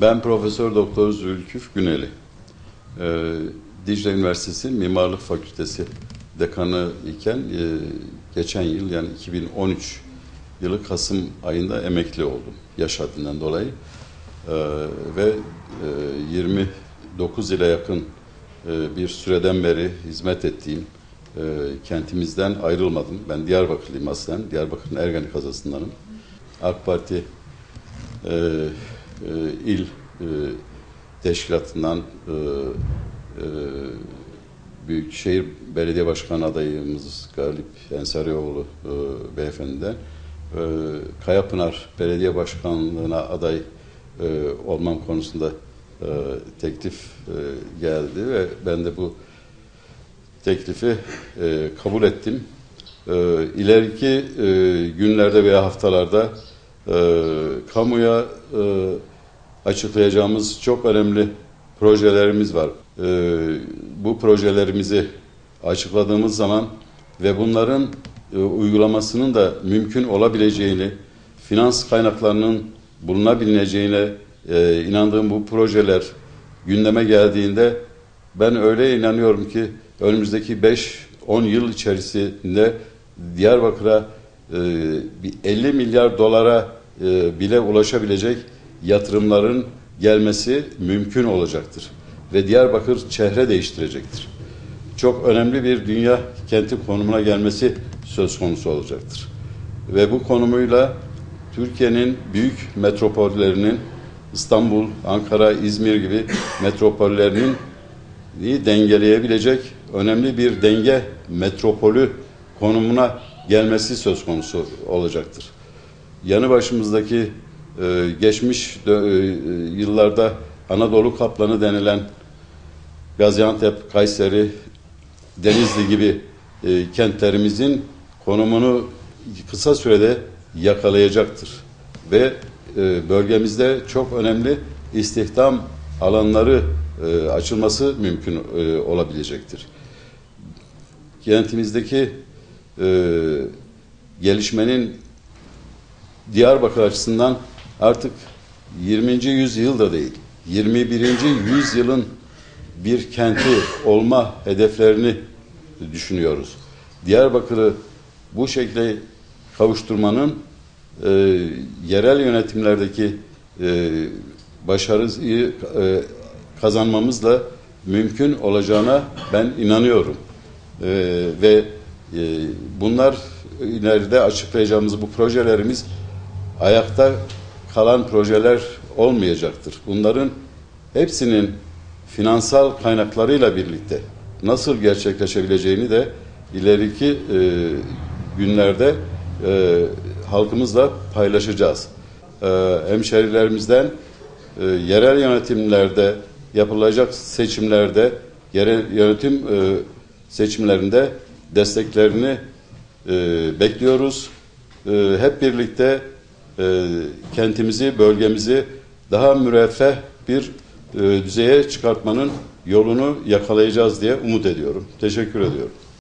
Ben Profesör Doktor Zülküf Güneli. Ee, Dicle Üniversitesi Mimarlık Fakültesi dekanı iken e, geçen yıl yani 2013 yılı Kasım ayında emekli oldum yaş haddinden dolayı. Ee, ve e, 29 ile yakın e, bir süreden beri hizmet ettiğim e, kentimizden ayrılmadım. Ben Diyarbakırlıyım aslen. Diyarbakır'ın Ergani kazasındanım. AK Parti e, e, il e, teşkilatından e, e, Büyükşehir Belediye Başkanı adayımız Galip Ensarioğlu e, beyefendiden e, Kayapınar Belediye Başkanlığı'na aday e, olmam konusunda e, teklif e, geldi ve ben de bu teklifi e, kabul ettim. E, ileriki e, günlerde veya haftalarda e, kamuya e, açıklayacağımız çok önemli projelerimiz var. E, bu projelerimizi açıkladığımız zaman ve bunların e, uygulamasının da mümkün olabileceğini, finans kaynaklarının bulunabileceğine e, inandığım bu projeler gündeme geldiğinde ben öyle inanıyorum ki önümüzdeki 5-10 yıl içerisinde Diyarbakır'a e, bir 50 milyar dolara e, bile ulaşabilecek yatırımların gelmesi mümkün olacaktır. Ve Diyarbakır çehre değiştirecektir. Çok önemli bir dünya kenti konumuna gelmesi söz konusu olacaktır. Ve bu konumuyla Türkiye'nin büyük metropollerinin İstanbul, Ankara, İzmir gibi metropollerinin dengeleyebilecek önemli bir denge metropolü konumuna gelmesi söz konusu olacaktır. Yanı başımızdaki e, geçmiş e, yıllarda Anadolu kaplanı denilen Gaziantep, Kayseri, Denizli gibi e, kentlerimizin konumunu kısa sürede yakalayacaktır. Ve e, bölgemizde çok önemli istihdam alanları e, açılması mümkün olabilecektir. Kentimizdeki gelişmenin Diyarbakır açısından artık 20. yüzyılda değil, 21. yüzyılın bir kenti olma hedeflerini düşünüyoruz. Diyarbakır'ı bu şekilde kavuşturmanın e, yerel yönetimlerdeki e, başarıyı e, kazanmamızla mümkün olacağına ben inanıyorum. E, ve e, bunlar ileride açıklayacağımız bu projelerimiz ayakta kalan projeler olmayacaktır. Bunların hepsinin finansal kaynaklarıyla birlikte nasıl gerçekleşebileceğini de ileriki e, günlerde e, halkımızla paylaşacağız. E, hemşerilerimizden e, yerel yönetimlerde yapılacak seçimlerde yerel yönetim e, seçimlerinde desteklerini e, bekliyoruz. E, hep birlikte e, kentimizi, bölgemizi daha müreffeh bir e, düzeye çıkartmanın yolunu yakalayacağız diye umut ediyorum. Teşekkür ediyorum.